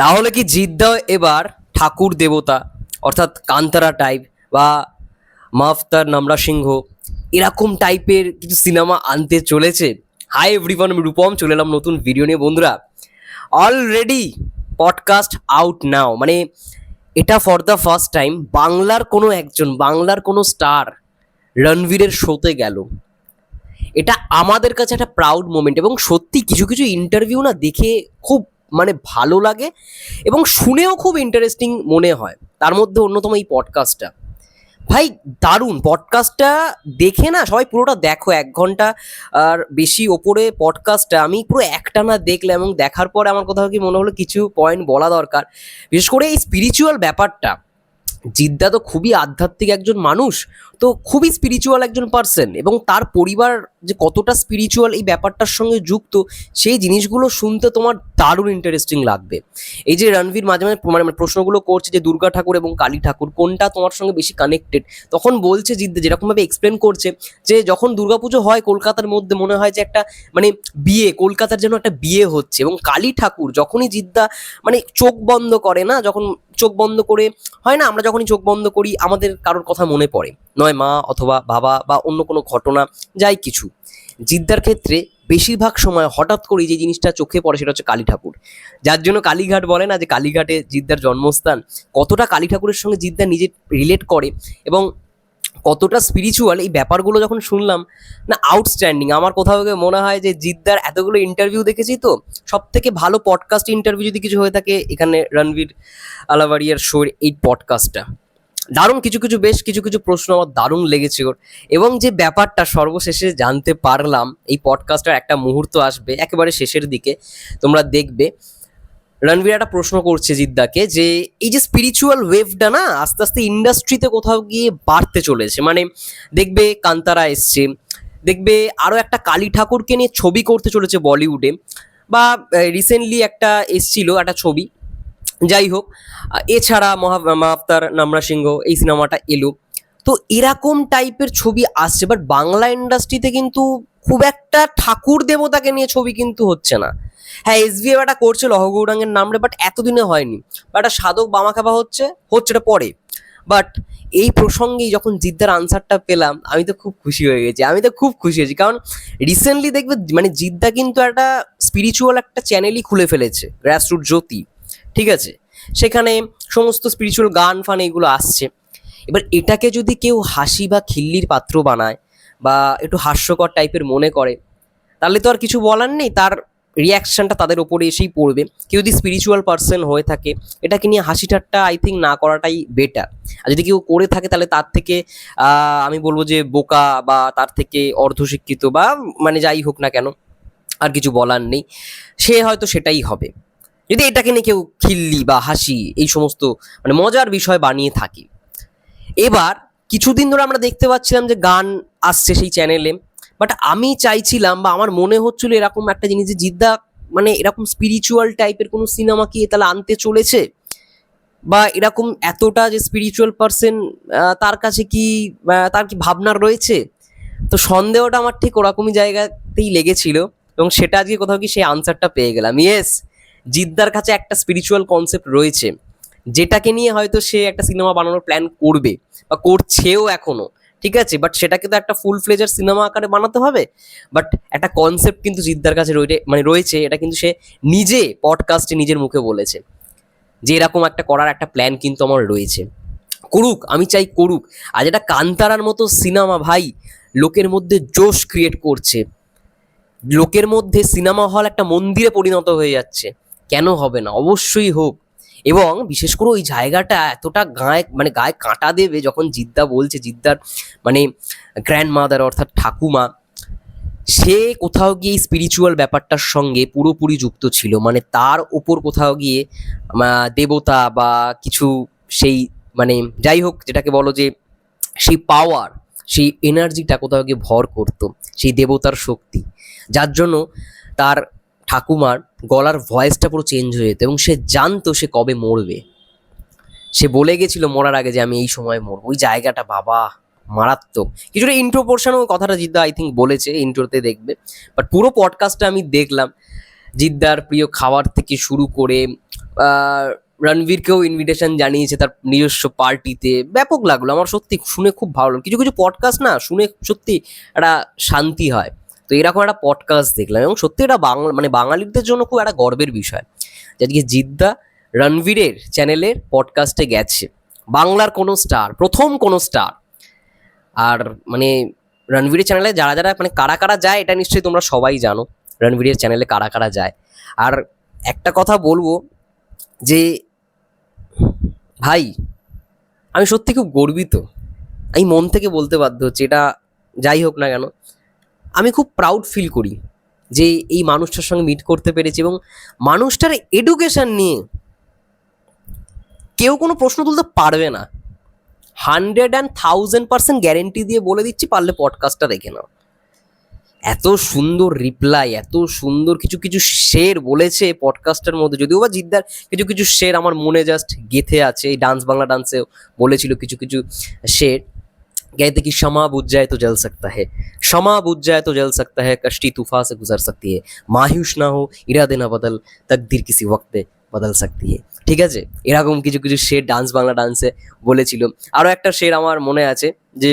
তাহলে কি জিদ্দা এবার ঠাকুর দেবতা, অর্থাৎ কান্তারা টাইপ বা মাফতার নামরা সিংহ, এরকম টাইপের কিছু সিনেমা আনতে চলেছে? হাই এভরিওয়ান আমি রূপম, চলে এলাম নতুন ভিডিও নিয়ে বন্ধুরা। অলরেডি পডকাস্ট আউট নাও মানে এটা ফর দ্য ফার্স্ট টাইম বাংলার কোনো একজন, বাংলার কোনো স্টার রণবীরের শোতে গেল। এটা আমাদের কাছে একটা প্রাউড মোমেন্ট এবং সত্যি কিছু কিছু ইন্টারভিউ না দেখে খুব মানে ভালো লাগে এবং শুনেও খুব ইন্টারেস্টিং মনে হয়। তার মধ্যে অন্যতম এই পডকাস্টটা ভাই, দারুণ। পডকাস্টটা দেখে না সবাই পুরোটা দেখো, এক ঘণ্টা আর বেশি ওপরে পডকাস্টটা আমি পুরো একটানা দেখলাম এবং দেখার পরে আমার কোথাও কি মনে হলো কিছু পয়েন্ট বলা দরকার। বিশেষ করে এই স্পিরিচুয়াল ব্যাপারটা। জিদ্দা তো খুবই আধ্যাত্মিক একজন মানুষ, তো খুবই স্পিরিচুয়াল একজন পার্সন এবং তার পরিবার যে কতটা স্পিরিচুয়াল এই ব্যাপারটার সঙ্গে যুক্ত, সেই জিনিসগুলো শুনতে তোমার দারুণ ইন্টারেস্টিং লাগবে। এই যে রণবীর মাঝে মাঝে মানে মানে প্রশ্নগুলো করছে যে দুর্গা ঠাকুর এবং কালী ঠাকুর, কোনটা তোমার সঙ্গে বেশি কানেক্টেড তখন বলছে জিদ্দা, যেরকমভাবে এক্সপ্লেন করছে যে যখন দুর্গাপুজো হয়, কলকাতার মধ্যে মনে হয় যে একটা মানে বিয়ে, কলকাতার যেন একটা বিয়ে হচ্ছে এবং কালী ঠাকুর যখনই জিদ্দা মানে চোখ বন্ধ করে না, যখন চোখ বন্ধ করে হয় না, আমরা যখনই চোখ বন্ধ করি, আমাদের কারোর কথা মনে পড়ে। নয় মা অথবা বাবা বা অন্য কোনো ঘটনা, যাই কিছু। জিদ্দার ক্ষেত্রে বেশিরভাগ সময় হঠাৎ করে যে জিনিসটা চোখে পড়ে সেটা হচ্ছে কালী ঠাকুর। যার জন্য কালীঘাট বলে না যে কালীঘাটে জিদ্দার জন্মস্থান, কতটা কালী ঠাকুরের সঙ্গে জিদ্দা নিজে রিলেট করে এবং কতটা স্পিরিচুয়াল এই ব্যাপারগুলো যখন শুনলাম, না আউটস্ট্যান্ডিং আমার কোথাও মনে হয় যে জিদ্দার এতগুলো ইন্টারভিউ দেখেছি তো সব থেকে ভালো পডকাস্ট ইন্টারভিউ যদি কিছু হয়ে থাকে, এখানে রণবীর আলাবারিয়ার শোর এই পডকাস্টটা দারুণ কিছু কিছু বেশ কিছু কিছু প্রশ্ন আমার দারুণ লেগেছে ওর এবং যে ব্যাপারটা সর্বশেষে জানতে পারলাম, এই পডকাস্টার একটা মুহূর্ত আসবে একেবারে শেষের দিকে, তোমরা দেখবে। রণবীর একটা প্রশ্ন করছে জিদ্দাকে যে, এই যে স্পিরিচুয়াল ওয়েভটা না, আস্তে আস্তে ইন্ডাস্ট্রিতে কোথাও গিয়ে বাড়তে চলেছে। মানে দেখবে কান্তারা এসছে, দেখবে আরও একটা কালী ঠাকুরকে নিয়ে ছবি করতে চলেছে বলিউডে, বা রিসেন্টলি একটা এসছিল একটা ছবি যাই হোক এছাড়া মহা মাফতার নামরা সিংহ, এই সিনেমাটা এলো। তো এরকম টাইপের ছবি আসছে বাট বাংলা ইন্ডাস্ট্রিতে কিন্তু খুব একটা ঠাকুর দেবতাকে নিয়ে ছবি কিন্তু হচ্ছে না। হ্যাঁ এস ভি একটা করছে লহগৌরাঙ্গের নামরে বাট এতদিনে হয়নি। বাট একটা সাধক বামা খাবা হচ্ছে হচ্ছে এটা পরে। বাট এই প্রসঙ্গেই যখন জিদ্দার আনসারটা পেলাম, আমি তো খুব খুশি হয়ে গেছি, আমি তো খুব খুশি হয়েছি। কারণ রিসেন্টলি দেখবে মানে জিদ্দা কিন্তু একটা স্পিরিচুয়াল একটা চ্যানেলই খুলে ফেলেছে গ্রাসরুট জ্যোতি। ঠিক আছে? সেখানে সমস্ত স্পিরিচুয়াল গান ফান এগুলো আসছে। এবার এটাকে যদি কেউ হাসি বা খিল্লির পাত্র বানায় বা একটু হাস্যকর টাইপের মনে করে, তাহলে তো আর কিছু বলার নেই। তার রিয়াকশনটা তাদের ওপরে এসেই পড়বে। কেউ যদি স্পিরিচুয়াল পার্সন হয়ে থাকে, এটাকে নিয়ে হাসি ঠাট্টা আই থিঙ্ক না করাটাই বেটার আর যদি কেউ করে থাকে, তাহলে তার থেকে আমি বলব যে বোকা বা তার থেকে অর্ধশিক্ষিত বা মানে যাই হোক না কেন, আর কিছু বলার নেই। সে হয়তো সেটাই হবে। যদি এটাকে নিয়ে কেউ খিল্লি বা হাসি, এই সমস্ত মানে মজার বিষয় বানিয়ে থাকি। এবার কিছুদিন ধরে আমরা দেখতে পাচ্ছিলাম যে গান আসছে সেই চ্যানেলে বাট আমি চাইছিলাম বা আমার মনে হচ্ছিল এরকম একটা জিনিস যে জিদ্দা মানে এরকম স্পিরিচুয়াল টাইপের কোনো সিনেমা কি তাহলে আনতে চলেছে? বা এরকম এতটা যে স্পিরিচুয়াল পার্সন তার কাছে কি তার কি ভাবনার রয়েছে? তো সন্দেহটা আমার ঠিক ওরকমই জায়গাতেই লেগেছিল এবং সেটা আজকে কোথাও কি সেই আনসারটা পেয়ে গেলাম। ইয়েস জিদ্দার কাছে একটা স্পিরিচুয়াল কনসেপ্ট রয়েছে, যেটাকে নিয়ে হয়তো সে একটা সিনেমা বানানোর প্ল্যান করবে বা করছেও এখনও, ঠিক আছে? বাট সেটাকে তো একটা ফুল ফ্লেজার সিনেমা আকারে বানাতে হবে। বাট একটা কনসেপ্ট কিন্তু জিদ্দার কাছে রয়ে মানে রয়েছে, এটা কিন্তু সে নিজে পডকাস্টে নিজের মুখে বলেছে, যে এরকম একটা করার একটা প্ল্যান কিন্তু আমার রয়েছে। করুক, আমি চাই করুক। আজ এটা কান্তারার মতো সিনেমা ভাই, লোকের মধ্যে জোশ ক্রিয়েট করছে। লোকের মধ্যে সিনেমা হল একটা মন্দিরে পরিণত হয়ে যাচ্ছে। কেন হবে না? অবশ্যই হোক। এবং বিশেষ করে ওই জায়গাটা এতটা গায়ে মানে গায়ে কাঁটা দেবে যখন জিদ্দা বলছে, জিদ্দার মানে গ্র্যান্ড মাদার অর্থাৎ ঠাকুমা, সে কোথাও গিয়ে স্পিরিচুয়াল ব্যাপারটার সঙ্গে পুরোপুরি যুক্ত ছিল। মানে তার ওপর কোথাও গিয়ে দেবতা বা কিছু সেই মানে যাই হোক যেটাকে বলো যে, সেই পাওয়ার সেই এনার্জিটা কোথাও গিয়ে ভর করতো, সেই দেবতার শক্তি। যার জন্য তার ঠাকুমার গলার ভয়েসটা পুরো চেঞ্জ হয়ে যেত এবং সে জানতো সে কবে মরবে। সে বলে গেছিল মরার আগে যে আমি এই সময় মরবো। ওই জায়গাটা বাবা, মারাত্মক। কিছুটা ইন্ট্রো পোর্শনও কথাটা জিদ্দা আই থিঙ্ক বলেছে ইন্ট্রোতে দেখবে। বাট পুরো পডকাস্টটা আমি দেখলাম। জিদ্দার প্রিয় খাবার থেকে শুরু করে রণবীরকেও ইনভিটেশন জানিয়েছে তার নিজস্ব পার্টিতে। ব্যাপক লাগল। আমার সত্যি শুনে খুব ভালো লাগল। কিছু কিছু পডকাস্ট না, শুনে সত্যি একটা শান্তি হয়। তো এরকম একটা পডকাস্ট দেখলাম এবং সত্যি এটা বাংলা মানে বাঙালিদের জন্য খুব একটা গর্বের বিষয়। যে আজকে জিদ্দা রণবীরের চ্যানেলের পডকাস্টে গেছে। বাংলার কোনো স্টার প্রথম কোনো স্টার আর মানে রণবীরের চ্যানেলে যারা যারা মানে কারা কারা যায় এটা নিশ্চয়ই তোমরা সবাই জানো। রণবীরের চ্যানেলে কারা কারা যায়। আর একটা কথা বলব যে, ভাই, আমি সত্যি খুব গর্বিত। আমি মন থেকে বলতে বাধ্য হচ্ছি, এটা যাই হোক না কেন। আমি খুব প্রাউড ফিল করি যে এই মানুষটার সঙ্গে মিট করতে পেরেছি এবং মানুষটার এডুকেশন নিয়ে কেউ কোনো প্রশ্ন তুলতে পারবে না। Hundred and thousand percent guarantee দিয়ে বলে দিচ্ছি, পারলে পডকাস্টটা দেখে নাও। এত সুন্দর রিপ্লাই এত সুন্দর কিছু কিছু শের বলেছে পডকাস্টের মধ্যে। যদিও বা জিদ্দার কিছু কিছু শের আমার মনে জাস্ট গেথে আছে। এই ডান্স বাংলা ডান্সেও বলেছিল কিছু কিছু শের कहते कि क्षमा बुझ जाए तो जल सकता है क्षमा बुझ जाए तो जल सकता है कश्ती तूफान से गुजर सकती है मायूस ना हो इरादे ना बदल तकदीर किसी वक्त বদল सकती है ঠিক আছে এরকম কিছু কিছু শের ডান্স বাংলা ডান্সে বলেছিল আরও একটা শের আমার মনে আছে যে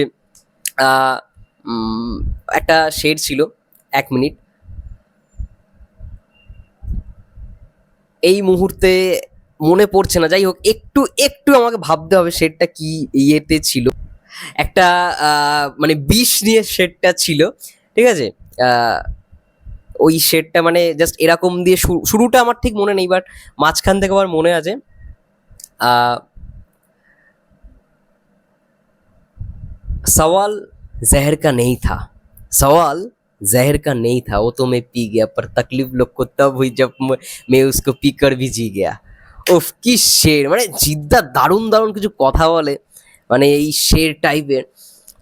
আহ, উম, একটা শের ছিল এক মিনিট এই মুহূর্তে মনে পড়ছে না যাই হোক একটু একটু আমাকে ভাবতে হবে শেরটা কি ইয়েতে ছিল একটা আহ, মানে বিষ নিয়ে শেডটা ছিল ঠিক আছে আহ, ওই শেডটা মানে জাস্ট এরকম দিয়ে শুরু- শুরুটা আমার ঠিক মনে নেই বাট মাঝখান থেকে আমার মনে আছে আহ, सवाल जहर का नहीं था सवाल जहर का नहीं था वो तो मैं पी गया पर तकलीफ लोग को तब हुई जब म- मैं उसको पी कर भी जी गया ওফ কি শের মানে জিদ্দা দারুণ দারুণ কিছু কথা বলে মানে এই শের টাইপের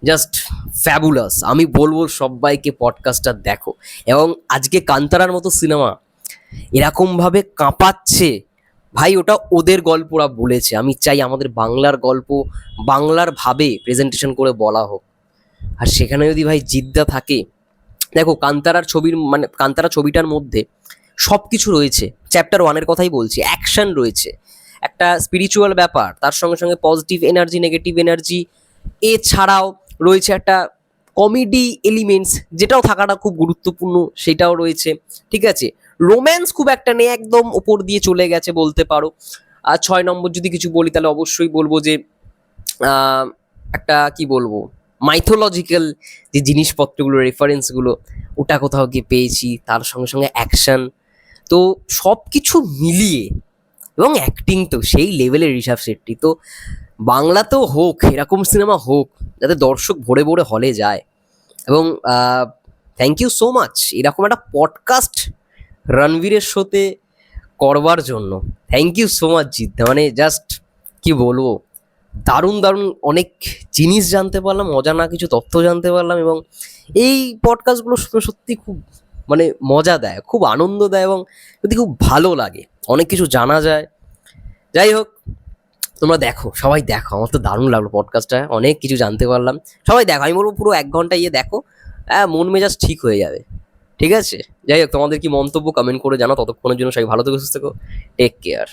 জাস্ট ফ্যাবুলাস আমি বলব সবাইকে পডকাস্টটা দেখো। এবং আজকে কান্তারার মতো সিনেমা এরকমভাবে কাঁপাচ্ছে। ভাই, ওটা ওদের গল্প ওরা বলেছে। আমি চাই আমাদের বাংলার গল্প বাংলার ভাবে প্রেজেন্টেশন করে বলা হোক। আর সেখানে যদি ভাই জিদ্দা থাকে, দেখো কান্তারার ছবির মানে কান্তারা ছবিটার মধ্যে সব কিছু রয়েছে চ্যাপ্টার ওয়ানের কথাই বলছি। অ্যাকশন রয়েছে। একটা স্পিরিচুয়াল ব্যাপার, তার সঙ্গে সঙ্গে পজিটিভ এনার্জি নেগেটিভ এনার্জি এছাড়াও রয়েছে একটা কমেডি এলিমেন্টস যেটাও থাকাটা খুব গুরুত্বপূর্ণ, সেটাও রয়েছে, ঠিক আছে? রোম্যান্স খুব একটা নেই, একদম ওপর দিয়ে চলে গেছে বলতে পারো। আর ছয় নম্বর যদি কিছু বলি, তাহলে অবশ্যই বলব যে একটা কি বলব মাইথোলজিক্যাল যে জিনিসপত্রগুলো রেফারেন্সগুলো ওটা কোথাও গিয়ে পেয়েছি, তার সঙ্গে সঙ্গে অ্যাকশন তো সব কিছু মিলিয়ে এবং অ্যাক্টিং তো সেই লেভেলের ঋষভ শেট্টি। তো বাংলাতেও হোক, এরকম সিনেমা হোক, যাতে দর্শক ভরে ভরে হলে যায়। এবং থ্যাংক ইউ সো মাচ এরকম একটা পডকাস্ট রণবীরের শোতে করবার জন্য। থ্যাংক ইউ সো মাচ জিদ্দা মানে জাস্ট কি বলব, দারুণ দারুণ অনেক জিনিস জানতে পারলাম, অজানা কিছু তথ্য জানতে পারলাম এবং এই পডকাস্টগুলো শুনে সত্যি খুব মানে মজা দেয়, খুব আনন্দ দেয় এবং সত্যি খুব ভালো লাগে। অনেক কিছু জানা যায়। যাই হোক, তোমরা দেখো, সবাই দেখো, আমার তো দারুণ লাগল পডকাস্টটা অনেক কিছু জানতে পারলাম। সবাই দেখো, আমি বলব পুরো এক ঘণ্টা ইয়ে দেখো হ্যাঁ মন মেজাজ ঠিক হয়ে যাবে, ঠিক আছে? যাই হোক, তোমাদের কি মন্তব্য কমেন্ট করে জানো ততক্ষণের জন্য সবাই ভালো থেকে, সুস্থ থেকো টেক কেয়ার